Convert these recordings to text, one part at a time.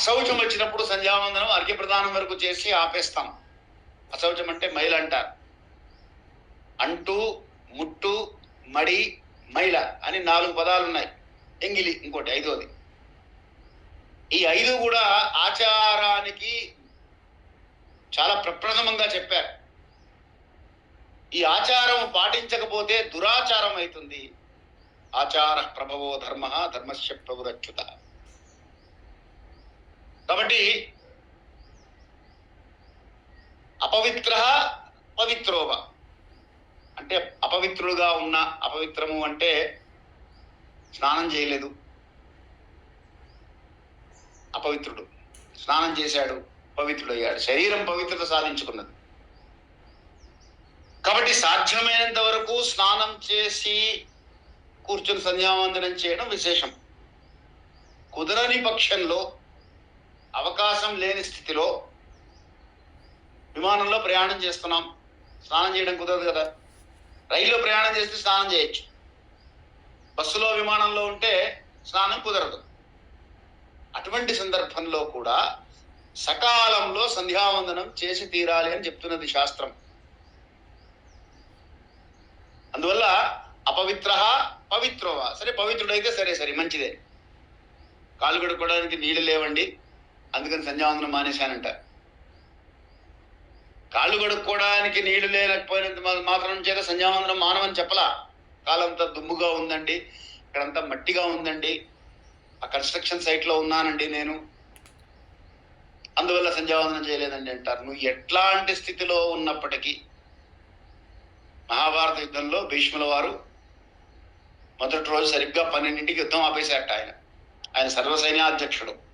అశౌచం వచ్చినప్పుడు సంధ్యావందనం అర్ఘ్య ప్రదానం వరకు చేసి ఆపేస్తాం. అశౌచం అంటే మైల అంటారు. అంటూ ముట్టు మడి మైల అని నాలుగు పదాలు ఉన్నాయి. ఎంగిలి ఇంకోటి ఐదోది. ఈ ఐదు కూడా ఆచారానికి చాలా ప్రప్రథమంగా చెప్పారు. ఈ ఆచారం పాటించకపోతే దురాచారం అవుతుంది. ఆచార ప్రభవో ధర్మ ధర్మస్య ప్రభురచ్యుత కాబట్టి అపవిత్ర పవిత్రోవ. అంటే అపవిత్రుడుగా ఉన్న అపవిత్రము అంటే స్నానం చేయలేదు. అపవిత్రుడు. స్నానం చేశాడు పవిత్రుడయ్యాడు. శరీరం పవిత్రత సాధించుకున్నది. కాబట్టి సాధ్యమైనంత వరకు స్నానం చేసి కూర్చుని సంధ్యావందనం చేయడం విశేషం. కుదరని పక్షంలో అవకాశం లేని స్థితిలో విమానంలో ప్రయాణం చేస్తున్నాం. స్నానం చేయడం కుదరదు కదా. రైల్లో ప్రయాణం చేస్తే స్నానం చేయొచ్చు. బస్సులో విమానంలో ఉంటే స్నానం కుదరదు. అటువంటి సందర్భంలో కూడా సకాలంలో సంధ్యావందనం చేసి తీరాలి అని చెప్తున్నది శాస్త్రం. అందువల్ల అపవిత్ర పవిత్రవా సరే పవిత్రుడైతే సరే సరే మంచిదే. కాలు కడుక్కోవడానికి నీళ్ళు లేవండి. అందుకని సంధ్యావందనం మానేశానంట. కాళ్ళు కడుక్కోవడానికి నీళ్ళు లేకపోయినంత మా- మాత్రం చేత సంధ్యావందనం మానవని చెప్పలా. కాలంతా దుమ్ముగా ఉందండి. ఇక్కడంతా మట్టిగా ఉందండి. ఆ కన్స్ట్రక్షన్ సైట్లో ఉన్నానండి నేను. అందువల్ల సంధ్యావందనం చేయలేదండి అంటారు. నువ్వు ఎట్లాంటి స్థితిలో ఉన్నప్పటికీ మహాభారత యుద్ధంలో భీష్ముల వారు మొదటి రోజు సరిగ్గా పన్నెండింటికి యుద్ధం ఆపేశారట ఆయన. ఆయన సర్వసైన్యాధ్యక్షుడు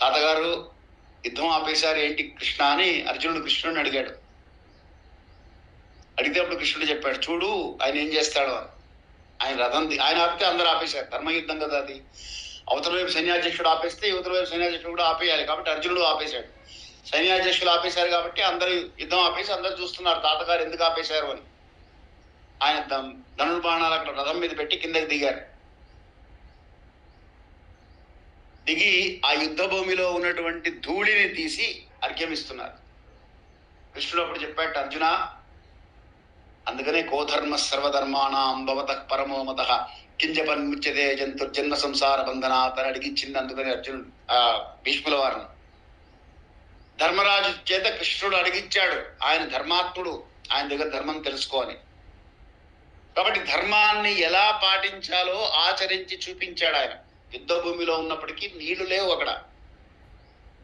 తాతగారు యుద్ధం ఆపేశారు ఏంటి కృష్ణ అని అర్జునుడు కృష్ణుడిని అడిగాడు. అడిగితే అప్పుడు కృష్ణుడు చెప్పాడు చూడు ఆయన ఏం చేస్తాడు. అని ఆయన రథం ఆయన ఆపితే అందరూ ఆపేశారు. ధర్మయుద్ధం కదా అది. అవతల వైపు సైన్యాధ్యక్షుడు ఆపేస్తే యువతల వైపు సైన్యాధ్యక్షుడు కూడా ఆపేయాలి కాబట్టి అర్జునుడు ఆపేశాడు. సైన్యాధ్యక్షులు ఆపేశారు కాబట్టి అందరూ యుద్ధం ఆపేసి అందరూ చూస్తున్నారు తాతగారు ఎందుకు ఆపేశారు? అని. ఆయన ధనుర్బాణాలు అక్కడ రథం మీద పెట్టి కిందకి దిగారు. దిగి ఆ యుద్ధ భూమిలో ఉన్నటువంటి ధూళిని తీసి అర్ఘ్యమిస్తున్నారు. కృష్ణుడు అప్పుడు చెప్పాడు అర్జున అందుకనే కోధర్మ సర్వధర్మాణం భవత పరమోమత కింజపన్ముచ్యతే జంతు జన్మ సంసార బంధన అని అడిగించింది అందుకని అర్జునుడు ఆ భీష్ముల వారిని. ధర్మరాజు చేత కృష్ణుడు అడిగించాడు ఆయన ధర్మాత్ముడు ఆయన దగ్గర ధర్మం తెలుసుకోని కాబట్టి ధర్మాన్ని ఎలా పాటించాలో ఆచరించి చూపించాడు ఆయన. యుద్ధ భూమిలో ఉన్నప్పటికీ నీళ్ళు లేవు అక్కడ.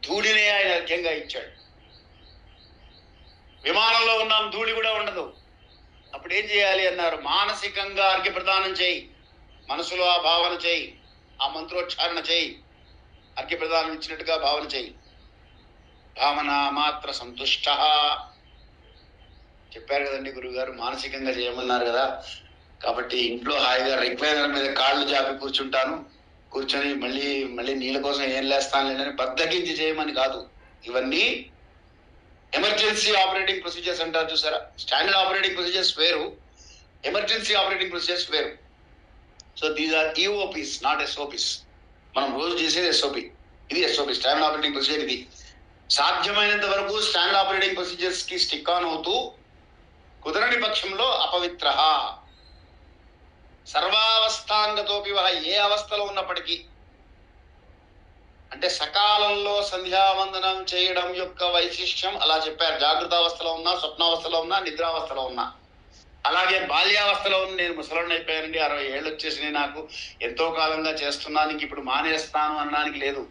ధూళినే ఆయన అర్ఘ్యంగా ఇచ్చాడు. విమానంలో ఉన్నాం ధూళి కూడా ఉండదు. అప్పుడు ఏం చేయాలి అన్నారు. మానసికంగా అర్ఘ్య ప్రదానం చేయి. మనసులో ఆ భావన చేయి. ఆ మంత్రోచ్చారణ చేయి. అర్ఘ్య ప్రదానం ఇచ్చినట్టుగా భావన చేయి. భావన మాత్ర సంతుష్ట. చెప్పారు కదండి గురువుగారు మానసికంగా చేయమన్నారు కదా. కాబట్టి ఇంట్లో హాయిగా రిక్లైనర్ మీద కాళ్ళు జాపి కూర్చుంటాను. కూర్చొని మళ్ళీ మళ్ళీ నీళ్ళ కోసం ఏం లేస్తాను లేదని బద్దకించి చేయమని కాదు. ఇవన్నీ ఎమర్జెన్సీ ఆపరేటింగ్ ప్రొసీజర్స్ అంటారు చూసారా? స్టాండర్డ్ ఆపరేటింగ్ ప్రొసీజర్స్ వేరు ఎమర్జెన్సీ ఆపరేటింగ్ ప్రొసీజర్స్ వేరు. So these are EOPs not SOPs మనం రోజు చేసేది ఎస్ఓపి ఇది ఎస్ఓపి స్టాండర్డ్ ఆపరేటింగ్ ప్రొసీజర్ ఇది. సాధ్యమైనంత వరకు స్టాండర్డ్ ఆపరేటింగ్ ప్రొసీజర్స్కి స్టిక్ ఆన్ అవుతూ కుదరని పక్షంలో అపవిత్ర సర్వావస్థాంగతోపి వహ ఏ అవస్థలో ఉన్నప్పటికీ అంటే సకాలంలో సంధ్యావందనం చేయడం యొక్క వైశిష్ట్యం అలా చెప్పారు. జాగ్రత్త అవస్థలో ఉన్నా స్వప్నావస్థలో ఉన్నా నిద్రావస్థలో ఉన్నా. అలాగే బాల్యావస్థలో ఉన్న నేను ముసలాన్ని అయిపోయానండి. అరవై ఏళ్ళు వచ్చేసినాయి నాకు. ఎంతో కాలంగా చేస్తున్నాను ఇంక ఇప్పుడు మానేస్తాను అనడానికి లేదు.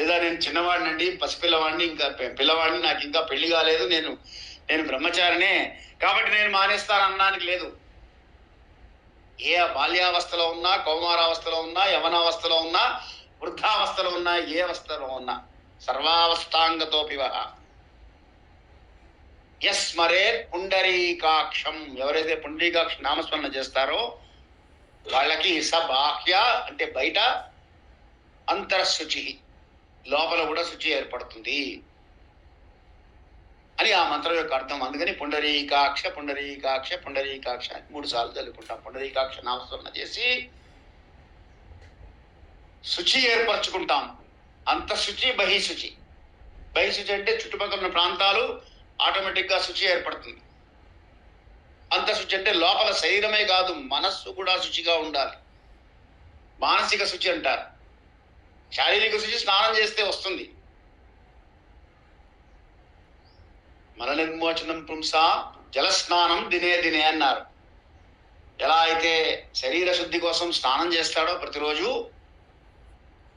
లేదా నేను చిన్నవాడినండి పసిపిల్లవాడిని ఇంకా పిల్లవాడిని నాకు ఇంకా పెళ్ళి కాలేదు. నేను నేను బ్రహ్మచారినే. కాబట్టి నేను మానేస్తాను అనడానికి లేదు. ఏ బాల్యావస్థలో ఉన్నా కౌమారావస్థలో ఉన్నా యవనావస్థలో ఉన్నా వృద్ధావస్థలో ఉన్నా ఏ అవస్థలో ఉన్నా సర్వావస్థాంగతోపి వహ ఎస్ మరే పుండరీకాక్షం. ఎవరైతే పుండరీకాక్ష నామస్మరణ చేస్తారో వాళ్ళకి స బాహ్య అంటే బయట అంతరశుచి లోపల కూడా శుచి ఏర్పడుతుంది. అని ఆ మంత్రం యొక్క అర్థం. అందుకని పుండరీకాక్ష పుండరీకాక్ష పుండరీకాక్ష అని మూడు సార్లు చదువుకుంటాం. పుండరీకాక్ష నామస్మరణ చేసి శుచి ఏర్పరచుకుంటాం. అంతఃశుచి బహిశుచి. బహిశుచి అంటే చుట్టుపక్కల ఉన్న ప్రాంతాలు ఆటోమేటిక్గా శుచి ఏర్పడుతుంది. అంతఃశుచి అంటే లోపల శరీరమే కాదు మనస్సు కూడా శుచిగా ఉండాలి. మానసిక శుచి అంటారు. శారీరక శుచి స్నానం చేస్తే వస్తుంది. మల నిర్మోచనం పుంసా జలస్నానం దినే దినే అన్నారు. ఎలా అయితే శరీర శుద్ధి కోసం స్నానం చేస్తాడో ప్రతిరోజు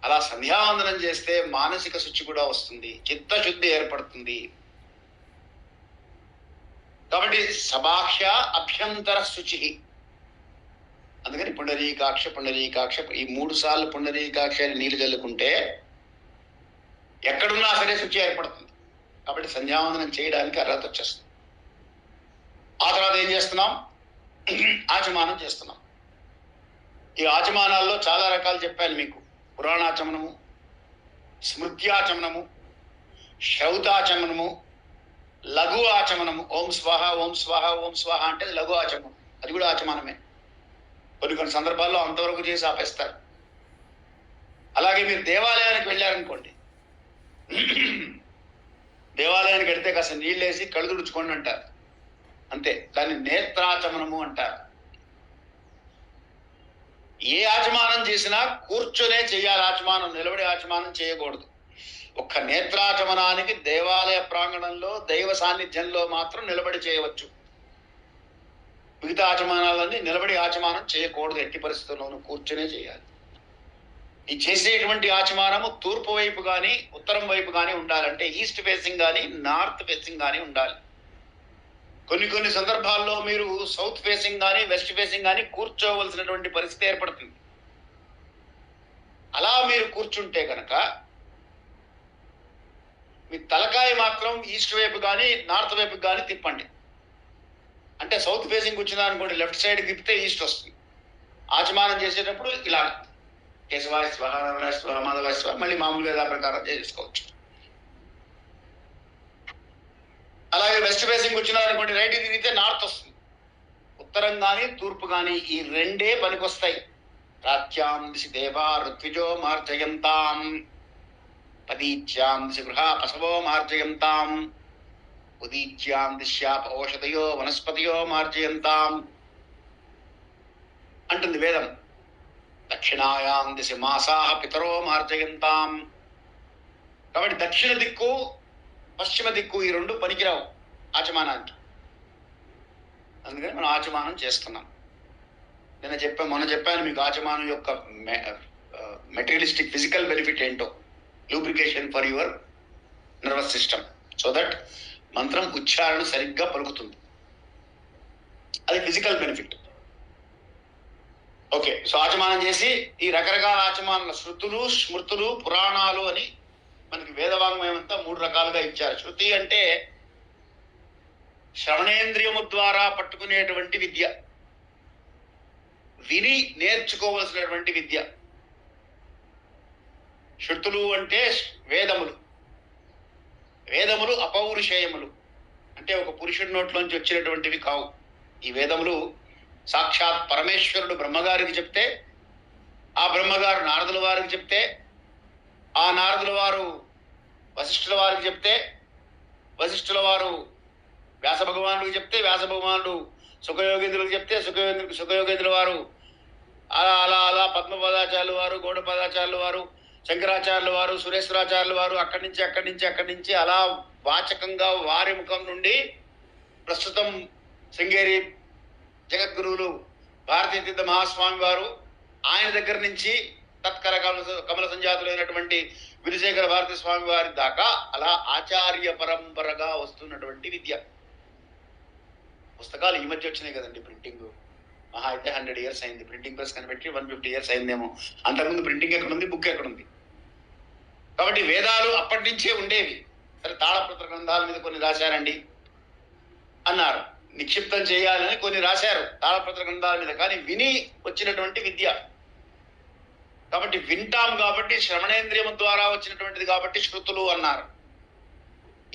అలా సంధ్యావందనం చేస్తే మానసిక శుచి కూడా వస్తుంది చిత్తశుద్ధి ఏర్పడుతుంది. కాబట్టి సబాహ్య అభ్యంతర శుచి. అందుకని పుండరీకాక్ష పుండరీకాక్ష ఈ మూడు సార్లు పుండరీకాక్ష అని నీళ్ళు చల్లుకుంటే ఎక్కడున్నా సరే శుచి ఏర్పడుతుంది. కాబట్టి సంధ్యావందనం చేయడానికి అర్హత వచ్చేస్తుంది. ఆ తర్వాత ఏం చేస్తున్నాం? ఆచమానం చేస్తున్నాం. ఈ ఆచమానాల్లో చాలా రకాలు చెప్పాను మీకు. పురాణాచమనము స్మృత్యాచమనము శ్రౌతాచమనము లఘు ఆచమనము. ఓం స్వాహ ఓం స్వాహ ఓం స్వాహ అంటే లఘు ఆచమనం. అది కూడా ఆచమానమే. కొన్ని కొన్ని సందర్భాల్లో అంతవరకు చేసి ఆపేస్తారు. అలాగే మీరు దేవాలయానికి వెళ్ళారనుకోండి. దేవాలయానికి వెడితే కాస్త నీళ్ళేసి కళ్ళు తుడుచుకోండి అంటారు. అంతే. దాన్ని నేత్రాచమనము అంటారు. ఏ ఆచమానం చేసినా కూర్చొనే చేయాలి ఆచమానం నిలబడి ఆచమానం చేయకూడదు. ఒక్క నేత్రాచమనానికి దేవాలయ ప్రాంగణంలో దైవ సాన్నిధ్యంలో మాత్రం నిలబడి చేయవచ్చు. మిగతా ఆచమానాలన్నీ నిలబడి ఆచమానం చేయకూడదు. ఎట్టి పరిస్థితుల్లోనూ కూర్చొనే చేయాలి. నీ చేసేటువంటి ఆచమానము తూర్పు వైపు కానీ ఉత్తరం వైపు కానీ ఉండాలంటే ఈస్ట్ ఫేసింగ్ కానీ నార్త్ ఫేసింగ్ కానీ ఉండాలి. కొన్ని కొన్ని సందర్భాల్లో మీరు సౌత్ ఫేసింగ్ కానీ వెస్ట్ ఫేసింగ్ కానీ కూర్చోవలసినటువంటి పరిస్థితి ఏర్పడుతుంది. అలా మీరు కూర్చుంటే కనుక మీ తలకాయ మాత్రం ఈస్ట్ వైపు కానీ నార్త్ వైపు కానీ తిప్పండి. అంటే సౌత్ ఫేసింగ్ వచ్చిందనుకోండి లెఫ్ట్ సైడ్ తిప్పితే ఈస్ట్ వస్తుంది. ఆచమానం చేసేటప్పుడు ఇలా కేశవాయ స్వహ నవరాయ స్వహ మాధవాయ స్వహ మళ్ళీ మామూలుగా యథా ప్రకారం చేసుకోవచ్చు. అలాగే వెస్ట్ ఫేసింగ్ వచ్చినా రైట్ తిరిగితే నార్త్ వస్తుంది. ఉత్తరం కానీ తూర్పు కానీ ఈ రెండే పనికొస్తాయి. రాత్యాం దిశి దేవా ఋత్విజో మార్జయంతాం. పదీచ్యాం దిశ గృహ పశవో మార్జయంతాం. ఉదీచ్యాం దిశ్యాప ఓషధయో వనస్పతియో మార్జయంతాం. అంటుంది వేదం. దక్షిణాయాం దిశ మాసాహ పితరో మార్జయంతాం. కాబట్టి దక్షిణ దిక్కు పశ్చిమ దిక్కు ఈ రెండు పనికిరావు ఆచమానానికి. అందుకని మనం ఆచమానం చేస్తున్నాం. నేను చెప్పా మొన్న చెప్పాను మీకు ఆచమానం యొక్క మెటీరియలిస్టిక్ ఫిజికల్ బెనిఫిట్ ఏంటో. Lubrication for your nervous system. So that మంత్రం ఉచ్చారణ సరిగ్గా పలుకుతుంది. అది ఫిజికల్ బెనిఫిట్. ఓకే సో ఆచమానం చేసి ఈ రకరకాల ఆచమానాల శృతులు స్మృతులు పురాణాలు అని మనకి వేదవాంగ్మయం అంతా మూడు రకాలుగా ఇచ్చారు. శృతి అంటే శ్రవణేంద్రియము ద్వారా పట్టుకునేటువంటి విద్య విని నేర్చుకోవలసినటువంటి విద్య. శృతులు అంటే వేదములు. వేదములు అపౌరుషేయములు. అంటే ఒక పురుషుడి నోట్లోంచి వచ్చినటువంటివి కావు. ఈ వేదములు సాక్షాత్ పరమేశ్వరుడు బ్రహ్మగారికి చెప్తే ఆ బ్రహ్మగారు నారదుల వారికి చెప్తే ఆ నారదుల వారు వశిష్ఠుల వారికి చెప్తే వశిష్ఠుల వారు వ్యాస భగవానుడికి చెప్తే వ్యాస భగవానుడు సుఖయోగేంద్రులకు చెప్తే సుఖయోగేంద్ర సుఖయోగేంద్రుల వారు అలా అలా అలా పద్మపదాచార్యుల వారు గౌడపదాచార్యుల వారు శంకరాచార్యుల వారు సురేశ్వరాచార్యుల వారు అక్కడి నుంచి అక్కడి నుంచి అక్కడి నుంచి అలా వాచకంగా వారి ముఖం నుండి ప్రస్తుతం శృంగేరి జగద్గురువులు భారతీయ తీర్థ మహాస్వామి వారు ఆయన దగ్గర నుంచి తత్కర కమల కమల సంజాతులైనటువంటి విధుశేఖర భారతీ స్వామి వారి దాకా అలా ఆచార్య పరంపరగా వస్తున్నటువంటి విద్య. పుస్తకాలు ఈ మధ్య వచ్చినాయి కదండి ప్రింటింగ్. మహా అయితే హండ్రెడ్ ఇయర్స్ అయింది. ప్రింటింగ్ ప్రెస్ కనిపెట్టి వన్ ఫిఫ్టీ ఇయర్స్ అయిందేమో. అంతకుముందు ప్రింటింగ్ ఎక్కడుంది? బుక్ ఎక్కడుంది? కాబట్టి వేదాలు అప్పటి నుంచే ఉండేవి. సరే తాళపత్ర గ్రంథాల మీద కొన్ని రాశారండి అన్నారు. నిక్షిప్తం చేయాలని కొన్ని రాశారు. తాళపత్ర గ్రంథాల మీద కానీ విని వచ్చినటువంటి విద్య. కాబట్టి వింటాం కాబట్టి శ్రవణేంద్రియం ద్వారా వచ్చినటువంటిది కాబట్టి శృతులు అన్నారు.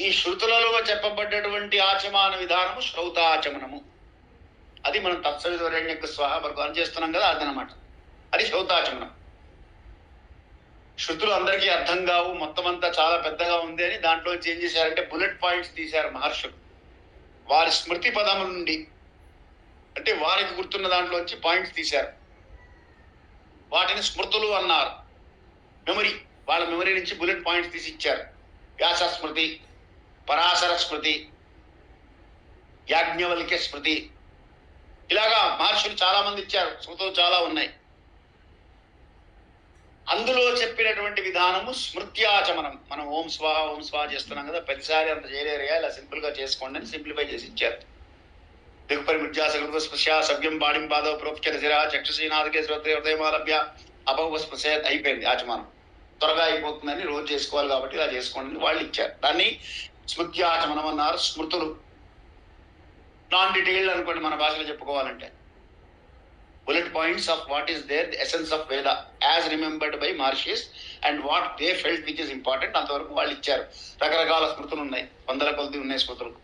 ఈ శృతులలో చెప్పబడ్డటువంటి ఆచమాన విధానము శ్రౌతాచమనము అది మనం తత్సవిధ స్వాహ వరకు చేస్తున్నాం కదా అదనమాట. అది శ్రౌతాచమనం శృతులు అందరికీ అర్థం కావు మొత్తం అంతా చాలా పెద్దగా ఉంది అని దాంట్లో ఏం చేశారంటే బుల్లెట్ పాయింట్స్ తీశారు మహర్షులు. వారి స్మృతి పదముల నుండి అంటే వారికి గుర్తున్న దాంట్లోంచి పాయింట్స్ తీశారు. వాటిని స్మృతులు అన్నారు. మెమరీ వాళ్ళ మెమరీ నుంచి బుల్లెట్ పాయింట్స్ తీసి ఇచ్చారు. వ్యాస స్మృతి పరాశర స్మృతి యాజ్ఞవల్క్య స్మృతి. ఇలాగా మహర్షులు చాలామంది ఇచ్చారు. స్మృతులు చాలా ఉన్నాయి. అందులో చెప్పినటువంటి విధానము స్మృత్యాచమనం మనం ఓం స్వాహ ఓం స్వాహ చేస్తున్నాం కదా ప్రతిసారి అంత చేయలేరయ్యా ఇలా సింపుల్గా చేసుకోండి అని సింప్లిఫై చేసి ఇచ్చారు. దిగుపరి మిర్జాస స్పృశ సభ్యం పాడిం పాదవ ప్రోక్షర శిర చక్షుశ్రీనాథకే శ్రోత్ర హృదయమాలభ్య అపవ స్పృశ అయిపోయింది ఆచమనం. త్వరగా అయిపోతుందని రోజు చేసుకోవాలి కాబట్టి ఇలా చేసుకోండి వాళ్ళు ఇచ్చారు. దాన్ని స్మృత్యాచమనం అన్నారు స్మృతులు. నాన్ డీటెయిల్డ్ అనుకోండి మన భాషలో చెప్పుకోవాలంటే. Bullet points of what is there, the essence of Veda, as remembered by Maharshis and what they felt which is important అంతవరకు వాళ్ళు ఇచ్చారు. రకరకాల స్మృతులు ఉన్నాయి. వందల కొద్ది ఉన్నాయి స్మృతులు.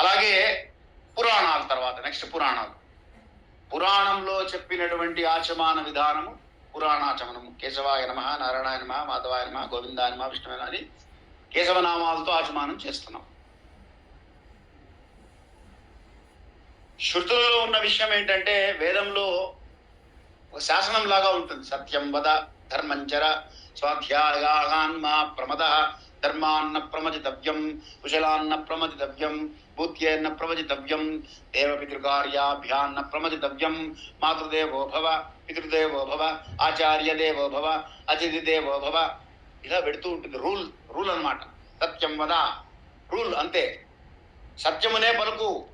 అలాగే పురాణాల తర్వాత నెక్స్ట్ పురాణాలు. పురాణంలో చెప్పినటువంటి ఆచమాన విధానము పురాణాచమనము. కేశవాయ నమ నారాయణ నమ మాధవాయ నమ గోవిందాయ నమ విష్ణువే అని కేశవనామాలతో ఆచమానం చేస్తున్నాం. శృతులలో ఉన్న విషయం ఏంటంటే వేదంలో ఒక శాసనం లాగా ఉంటుంది. సత్యం వద ధర్మంచర స్వాధ్యాయాన్మా ప్రమద ధర్మాన్న ప్రమజితవ్యం కుశలాన్న ప్రమజితవ్యం భూత్యేన్న ప్రమజితవ్యం దేవపితృకార్యాభ్యాన్న ప్రమజితవ్యం మాతృదేవో భవ పితృదేవో భవ ఆచార్య దేవో భవ అతిథి దేవో భవ. ఇలా పెడుతూ ఉంటుంది. రూల్ రూల్ అన్నమాట. సత్యం వద రూల్ అంతే. సత్యమునే పలుకు.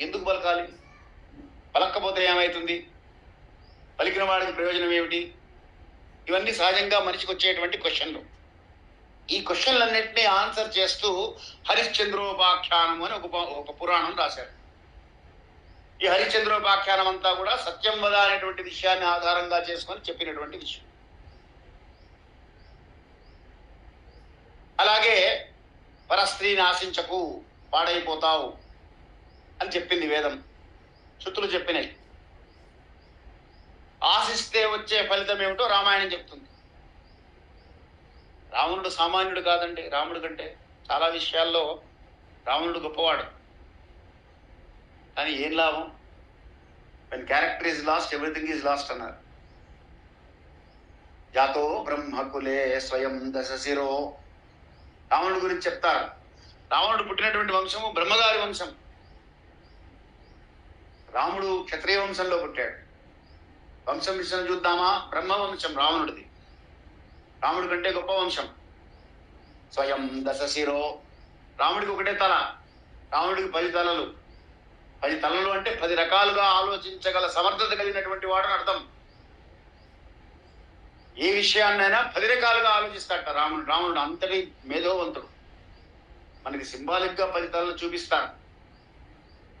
ఎందుకు పలకాలి? పలక్కపోతే ఏమవుతుంది పలికిన వాడికి ప్రయోజనం ఏమిటి? ఇవన్నీ సహజంగా మనిషికి వచ్చేటువంటి క్వశ్చన్లు. ఈ క్వశ్చన్లన్నింటినీ ఆన్సర్ చేస్తూ హరిశ్చంద్రోపాఖ్యానం అని ఒక ఒక పురాణం రాశారు. ఈ హరిశ్చంద్రోపాఖ్యానం అంతా కూడా సత్యం వద అనేటువంటి విషయాన్ని ఆధారంగా చేసుకొని చెప్పినటువంటి విషయం. అలాగే పరస్త్రీని ఆశించకు పాడైపోతావు. అని చెప్పింది వేదం. శృతులు చెప్పినాయి ఆశిస్తే వచ్చే ఫలితం ఏమిటో రామాయణం చెప్తుంది. రావణుడు సామాన్యుడు కాదండి రాముడు కంటే చాలా విషయాల్లో రావణుడు గొప్పవాడు. కానీ ఏం లాభం? When character is lost everything is lost అన్నారు. జాతో బ్రహ్మకులే స్వయం దశశిరో రావణుడు గురించి చెప్తారు. రావణుడు పుట్టినటువంటి వంశము బ్రహ్మగారి వంశం. రాముడు క్షత్రియ వంశంలో పుట్టాడు. వంశం విషయం చూద్దామా? బ్రహ్మ వంశం రావణుడిది. రాముడి కంటే గొప్ప వంశం. స్వయం దశశిరో రాముడికి ఒకటే తల రాముడికి పది తలలు. పది తలలు అంటే పది రకాలుగా ఆలోచించగల సమర్థత కలిగినటువంటి వాడని అర్థం. ఏ విషయాన్నైనా పది రకాలుగా ఆలోచిస్తాడట రాముడు. రాముడు అంతటి మేధోవంతుడు. మనకి సింబాలిక్గా పది తలలు చూపిస్తారు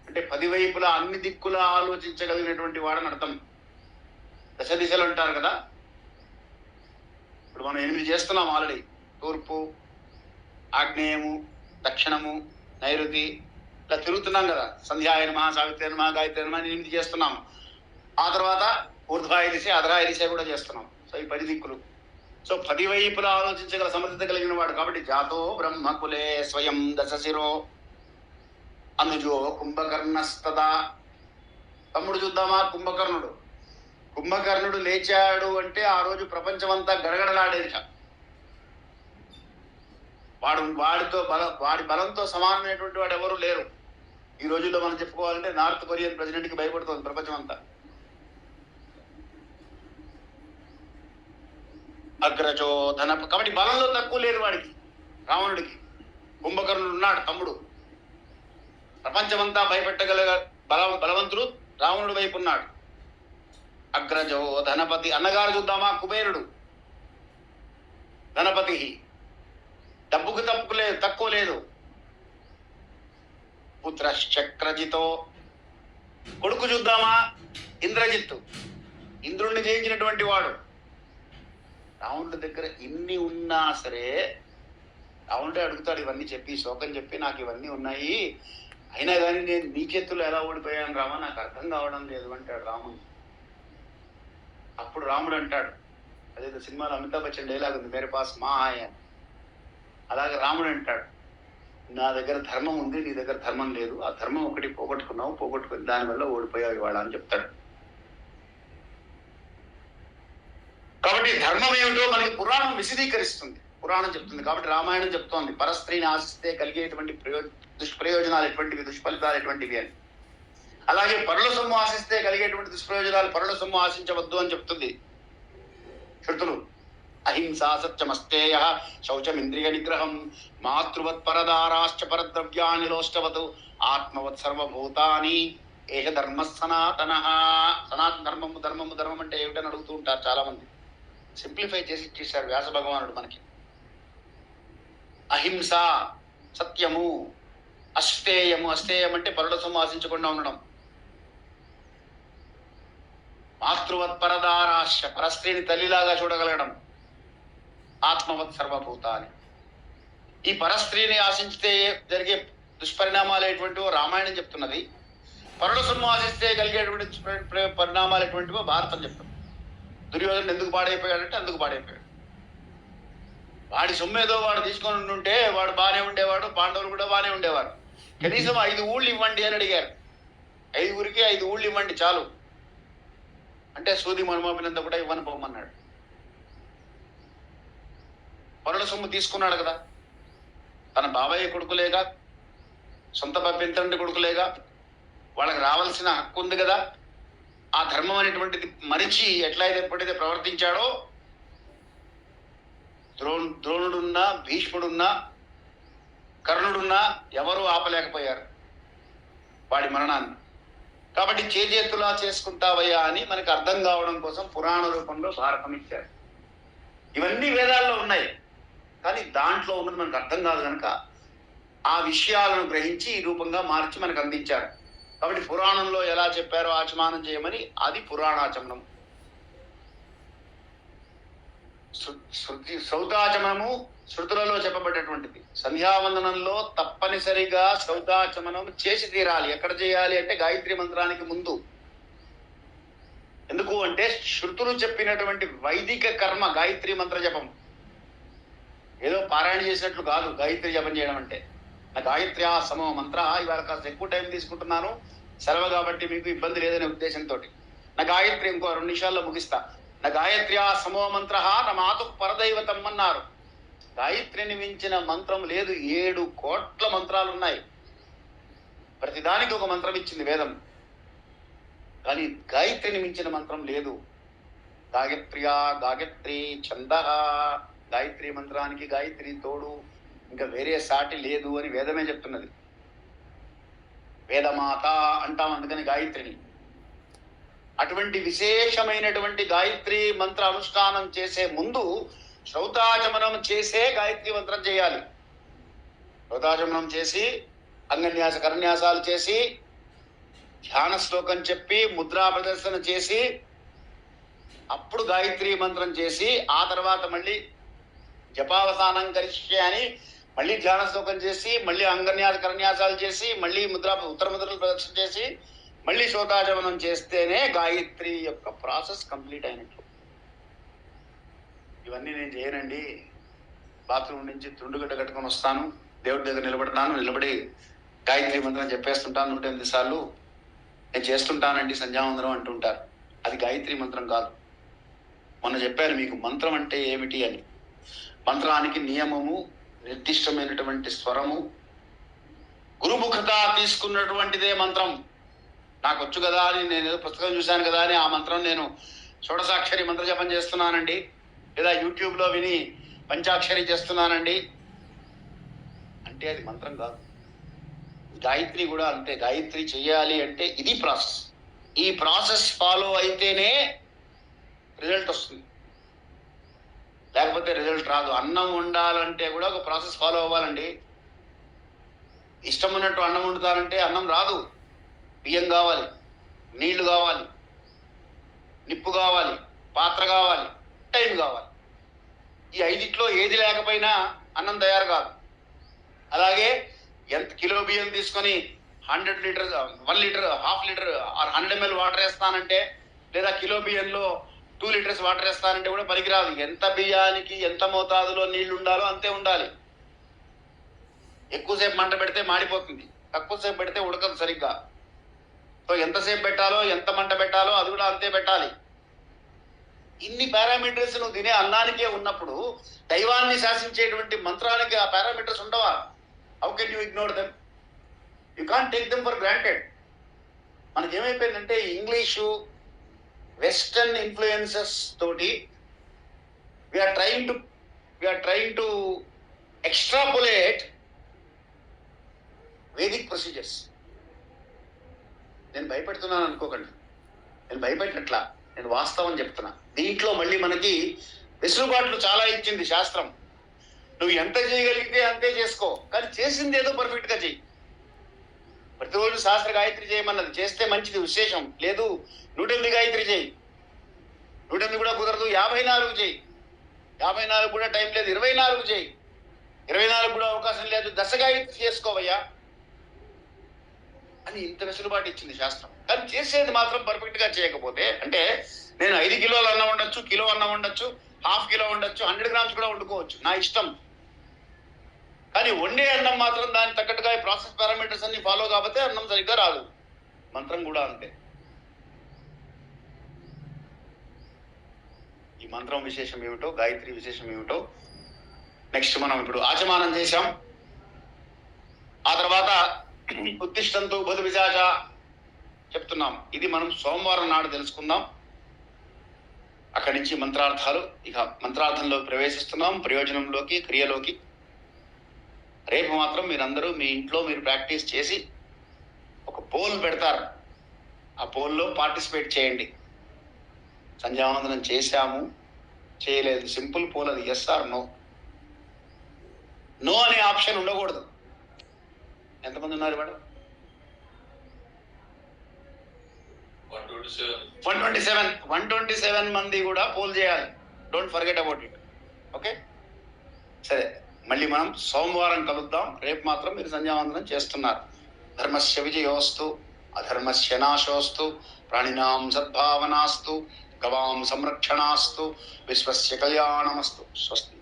అంటే పది వైపులా అన్ని దిక్కులా ఆలోచించగలిగినటువంటి వాడని అర్థం. దశ దిశలు అంటారు కదా. ఇప్పుడు మనం ఎనిమిది చేస్తున్నాం ఆల్రెడీ తూర్పు ఆగ్నేయము దక్షిణము నైరుతి ఇలా తిరుగుతున్నాం కదా. సంధ్యాయ నమ సావిత్రి నమ గాయత్రి నమ అని ఎనిమిది చేస్తున్నాం. ఆ తర్వాత ఊర్ధ్వాయ దిశ అధరాయ దిశ కూడా చేస్తున్నాం. సో ఈ పది దిక్కులు. సో పది వైపులా ఆలోచించగల సమర్థత కలిగిన వాడు కాబట్టి జాతో బ్రహ్మకులే స్వయం దశశిరో అనుజో కుంభకర్ణస్తదా. తమ్ముడు చూద్దామా కుంభకర్ణుడు? కుంభకర్ణుడు లేచాడు అంటే ఆ రోజు ప్రపంచమంతా గడగడలాడేది వాడు వాడితో బల వాడి బలంతో సమానమైనటువంటి వాడు ఎవరు లేరు. ఈ రోజుల్లో మనం చెప్పుకోవాలంటే నార్త్ కొరియన్ ప్రెసిడెంట్కి భయపడుతుంది ప్రపంచం అంతా అగ్రజో ధన కాబట్టి బలంలో తక్కువ లేదు వాడికి రావణుడికి. కుంభకర్ణుడు ఉన్నాడు తమ్ముడు. ప్రపంచమంతా భయపెట్టగల బల బలవంతుడు రావణుడి వైపు ఉన్నాడు. అగ్రజో ధనపతి అన్నగారు చూద్దామా కుబేరుడు? ధనపతి డబ్బుకు తప్పు లేదు తక్కువ లేదు. పుత్రశ్చక్రజితో కొడుకు చూద్దామా ఇంద్రజిత్తు? ఇంద్రుణ్ణి జయించినటువంటి వాడు. రావణుడి దగ్గర ఇన్ని ఉన్నా సరే రావణుడే అడుగుతాడు ఇవన్నీ చెప్పి శోకం చెప్పి నాకు ఇవన్నీ ఉన్నాయి. అయినా కానీ నేను నీ చేతుల్లో ఎలా ఓడిపోయాను రామా? నాకు అర్థం కావడం లేదు అంటాడు రాముడు. అప్పుడు రాముడు అంటాడు అదే సినిమాలో అమితాబ్ బచ్చన్ డైలాగ్ ఉంది మేరే పాస్ మా ఆయన అలాగే రాముడు అంటాడు నా దగ్గర ధర్మం ఉంది నీ దగ్గర ధర్మం లేదు. ఆ ధర్మం ఒకటి పోగొట్టుకున్నావు పోగొట్టుకుని దానివల్ల ఓడిపోయావు ఇవాళ అని చెప్తాడు. కాబట్టి ధర్మం ఏమిటో మనకి పురాణం విశదీకరిస్తుంది. పురాణం చెప్తుంది కాబట్టి రామాయణం చెప్తోంది. పరస్త్రీని ఆశిస్తే కలిగేటువంటి ప్రయో దుష్ప్రయోజనాలు ఎటువంటివి దుష్ఫలితాలు ఎటువంటివి అని. అలాగే పరుల సొమ్ము ఆశిస్తే కలిగేటువంటి దుష్ప్రయోజనాలు పరుల సొమ్ము ఆశించవద్దు అని చెప్తుంది. శృతులు అహింసా సత్యమస్తేయ శౌచమింద్రియ నిగ్రహం మాతృవత్ పరదారాశ్చ పరద్రవ్యాన్ని లోష్టవత్ ఆత్మవత్ సర్వభూతాని ఏష ధర్మ సనాతన. సనాతన ధర్మము ధర్మము ధర్మం అంటే ఏమిటని అడుగుతూ ఉంటారు చాలా మంది సింప్లిఫై చేసి ఇచ్చేసారు వ్యాస భగవానుడు మనకి. అహింస సత్యము అస్థేయము అస్థేయం అంటే పరుల సొమ్ము ఉండడం. మాతృవత్ పరదారాశ పరస్త్రీని తల్లిలాగా చూడగలగడం. ఆత్మవత్ సర్వభూతాన్ని ఈ పరస్త్రీని ఆశించితే జరిగే దుష్పరిణామాలు ఎటువంటివో రామాయణం చెప్తున్నది. పరుల సొమ్ము ఆశిస్తే కలిగేటువంటి పరిణామాలు ఎటువంటివో భారతం చెప్తుంది. దుర్యోధనుడు ఎందుకు పాడైపోయాడంటే అందుకు పాడైపోయాడు. వాడి సొమ్ము ఏదో వాడు తీసుకొని ఉంటే వాడు బాగానే ఉండేవాడు పాండవులు కూడా బాగానే ఉండేవారు. కనీసం ఐదు ఊళ్ళు ఇవ్వండి అని అడిగారు. ఐదుగురికి ఐదు ఊళ్ళు ఇవ్వండి చాలు. అంటే సూది మనుమోపినంత కూడా ఇవ్వని పోమన్నాడు పనుల సొమ్ము తీసుకున్నాడు కదా. తన బాబాయ్ కొడుకులేగా సొంత అభ్యంతరుడి కొడుకులేగా వాళ్ళకి రావాల్సిన హక్కు ఉంది కదా. ఆ ధర్మం అనేటువంటిది మరిచి ఎట్లయితే ఎప్పుడైతే ప్రవర్తించాడో ద్రోణు ద్రోణుడున్నా భీష్ముడున్నా కర్ణుడున్నా ఎవరూ ఆపలేకపోయారు. వాడి మరణాన్ని. కాబట్టి చేజేతులా చేసుకుంటావయ్యా అని మనకు అర్థం కావడం కోసం పురాణ రూపంలో భారతం ఇచ్చారు. ఇవన్నీ వేదాల్లో ఉన్నాయి. కానీ దాంట్లో ఉన్నది మనకు అర్థం కాదు కనుక ఆ విషయాలను గ్రహించి ఈ రూపంగా మార్చి మనకు అందించారు. కాబట్టి పురాణంలో ఎలా చెప్పారో ఆచమానం చేయమని అది పురాణాచమనం. శృతి శ్రౌతాచమనము శృతులలో చెప్పబడ్డటువంటిది. సంధ్యావందనంలో తప్పనిసరిగా శ్రౌతాచమనం చేసి తీరాలి. ఎక్కడ చేయాలి అంటే గాయత్రి మంత్రానికి ముందు. ఎందుకు అంటే శృతులు చెప్పినటువంటి వైదిక కర్మ గాయత్రి మంత్ర జపం. ఏదో పారాయణ చేసినట్లు కాదు గాయత్రి జపం చేయడం అంటే. నా గాయత్రి ఆ సమో మంత్ర ఇవాళ కాస్త ఎక్కువ టైం తీసుకుంటున్నాను. సెలవు కాబట్టి మీకు ఇబ్బంది లేదనే ఉద్దేశంతో నా గాయత్రి ఇంకో రెండు నిమిషాల్లో ముగిస్తా. నా గాయత్రి ఆ సమో మంత్ర నా మాతు పరదైవతం అన్నారు. గాయత్రిని మించిన మంత్రం లేదు ఏడు కోట్ల మంత్రాలు ఉన్నాయి ప్రతిదానికి ఒక మంత్రం ఇచ్చింది వేదం. కానీ గాయత్రిని మించిన మంత్రం లేదు. గాయత్రియా గాయత్రి ఛంద గాయత్రి మంత్రానికి గాయత్రి తోడు ఇంకా వేరే సాటి లేదు అని వేదమే చెప్తున్నది. వేదమాత అంటాం అందుకని గాయత్రిని. అటువంటి విశేషమైనటువంటి గాయత్రి మంత్ర అనుష్ఠానం చేసే ముందు శ్రౌతాచమనం చేసే గాయత్రి మంత్రం చేయాలి. శ్రౌతాచమనం చేసి అంగన్యాస కరన్యాసాలు చేసి ధ్యాన శ్లోకం చెప్పి ముద్రా ప్రదర్శన చేసి అప్పుడు గాయత్రి మంత్రం చేసి ఆ తర్వాత మళ్ళీ జపావసానం కరిష్యే అని మళ్ళీ ధ్యాన శ్లోకం చేసి మళ్ళీ అంగన్యాస కరన్యాసాలు చేసి మళ్ళీ ముద్ర ఉత్తర ముద్రలు ప్రదర్శన చేసి మళ్ళీ శ్రోతాచమనం చేస్తేనే గాయత్రి యొక్క ప్రాసెస్ కంప్లీట్ అయినట్లు ఇవన్నీ నేను చేయనండి. బాత్రూమ్ నుంచి తుండుగడ్డ కట్టుకొని వస్తాను. దేవుడి దగ్గర నిలబడతాను. నిలబడి గాయత్రి మంత్రం చెప్పేస్తుంటాను నూట ఎనిమిది సార్లు. నేను చేస్తుంటానండి సంధ్యావందనం అంటుంటారు. అది గాయత్రి మంత్రం కాదు. మొన్న చెప్పాను మీకు మంత్రం అంటే ఏమిటి అని. మంత్రానికి నియమము నిర్దిష్టమైనటువంటి స్వరము గురుముఖత తీసుకున్నటువంటిదే మంత్రం. నాకు వచ్చు కదా అని నేను ఏదో పుస్తకం చూశాను కదా అని ఆ మంత్రం నేను షోడసాక్షరి మంత్ర జపం చేస్తున్నానండి. లేదా యూట్యూబ్లో విని పంచాక్షరి చేస్తున్నానండి. అంటే అది మంత్రం కాదు. గాయత్రి కూడా అంతే. గాయత్రి చేయాలి అంటే ఇది ప్రాసెస్. ఈ ప్రాసెస్ ఫాలో అయితేనే రిజల్ట్ వస్తుంది. లేకపోతే రిజల్ట్ రాదు. అన్నం వండాలంటే కూడా ఒక ప్రాసెస్ ఫాలో అవ్వాలండి. ఇష్టం ఉన్నట్టు అన్నం వండుతారంటే అన్నం రాదు. బియ్యం కావాలి నీళ్ళు కావాలి నిప్పు కావాలి పాత్ర కావాలి టైం కావాలి. ఈ ఐదిట్లో ఏది లేకపోయినా అన్నం తయారు కాదు. అలాగే ఎంత కిలో బియ్యం తీసుకొని hundred litre one litre half litre or hundred ML water వేస్తానంటే లేదా కిలో బియ్యంలో టూ లీటర్స్ వాటర్ వేస్తానంటే కూడా పనికిరాదు. ఎంత బియ్యానికి ఎంత మోతాదులో నీళ్ళు ఉండాలో అంతే ఉండాలి. ఎక్కువసేపు మంట పెడితే మాడిపోతుంది. తక్కువసేపు పెడితే ఉడకదు సరిగ్గా. సో ఎంతసేపు పెట్టాలో ఎంత మంట పెట్టాలో అది కూడా అంతే పెట్టాలి. ఇన్ని పారామీటర్స్ నువ్వు తినే అన్నానికే ఉన్నప్పుడు దైవాన్ని శాసించేటువంటి మంత్రానికి ఆ పారామీటర్స్ ఉండవా? How can you ignore them you can take them for granted మనకి ఏమైపోయిందంటే ఇంగ్లీషు వెస్టర్న్ ఇన్ఫ్లుయెన్సెస్ తోటి we're trying to we're trying to extrapolate Vedic procedures నేను భయపెడుతున్నాను అనుకోకండి. నేను భయపెట్టట్లా నేను వాస్తవం చెప్తున్నా. దీంట్లో మళ్ళీ మనకి వెసులుబాట్లు చాలా ఇచ్చింది శాస్త్రం. నువ్వు ఎంత చేయగలిగితే అంతే చేసుకో. కానీ చేసింది ఏదో పర్ఫెక్ట్గా చెయ్యి ప్రతిరోజు శాస్త్ర గాయత్రి చేయమన్నది. చేస్తే మంచిది విశేషం. లేదు నూట ఎనిమిది గాయత్రి చేయి. నూట ఎనిమిది కూడా కుదరదు యాభై నాలుగు చేయి. యాభై నాలుగు కూడా టైం లేదు ఇరవై నాలుగు చేయి. ఇరవై నాలుగు కూడా అవకాశం లేదు. దశ గాయత్రి చేసుకోవయ్యా. అని ఇంత వెసులుబాటు ఇచ్చింది శాస్త్రం. కానీ చేసేది మాత్రం పర్ఫెక్ట్గా చేయకపోతే అంటే నేను ఐదు కిలోలు అన్నం ఉండొచ్చు కిలో అన్నం ఉండొచ్చు హాఫ్ కిలో ఉండొచ్చు హండ్రెడ్ గ్రామ్స్ కూడా వండుకోవచ్చు. నా ఇష్టం. కానీ వండే అన్నం మాత్రం దానికి తగ్గట్టుగా ఈ ప్రాసెస్ పారామీటర్స్ అన్ని ఫాలో కాకపోతే అన్నం సరిగ్గా రాదు. మంత్రం కూడా అంతే. ఈ మంత్రం విశేషం ఏమిటో గాయత్రి విశేషం ఏమిటో నెక్స్ట్ మనం ఇప్పుడు ఆచమానం చేశాం. ఆ తర్వాత ఉద్దిష్టంతో బదు విశాచ చెప్తున్నాం. ఇది మనం సోమవారం నాడు తెలుసుకుందాం. అక్కడి నుంచి మంత్రార్థాలు ఇక మంత్రార్థంలో ప్రవేశిస్తున్నాం ప్రయోజనంలోకి క్రియలోకి. రేపు మాత్రం మీరందరూ మీ ఇంట్లో మీరు ప్రాక్టీస్ చేసి ఒక పోల్ పెడతారు. ఆ పోల్లో పార్టిసిపేట్ చేయండి. సంధ్యావందనం చేశాము. చేయలేదు. సింపుల్ పోల్ అది. ఎస్ ఆర్ నో నో అనే ఆప్షన్ ఉండకూడదు. ఎంతమంది ఉన్నారు madam one twenty seven one twenty seven one twenty seven మంది కూడా పోల్ చేయాలి. Don't forget about it okay సరే. మళ్ళీ మనం సోమవారం కలుద్దాం. రేపు మాత్రం మీరు సంధ్యావందనం చేస్తున్నారు. ధర్మస్య విజయోస్తు అధర్మస్య నాశోస్తు ప్రాణినాం సద్భావనాస్తు గవాం సంరక్షణాస్తు విశ్వస్య కళ్యాణమస్తు. స్వస్తి.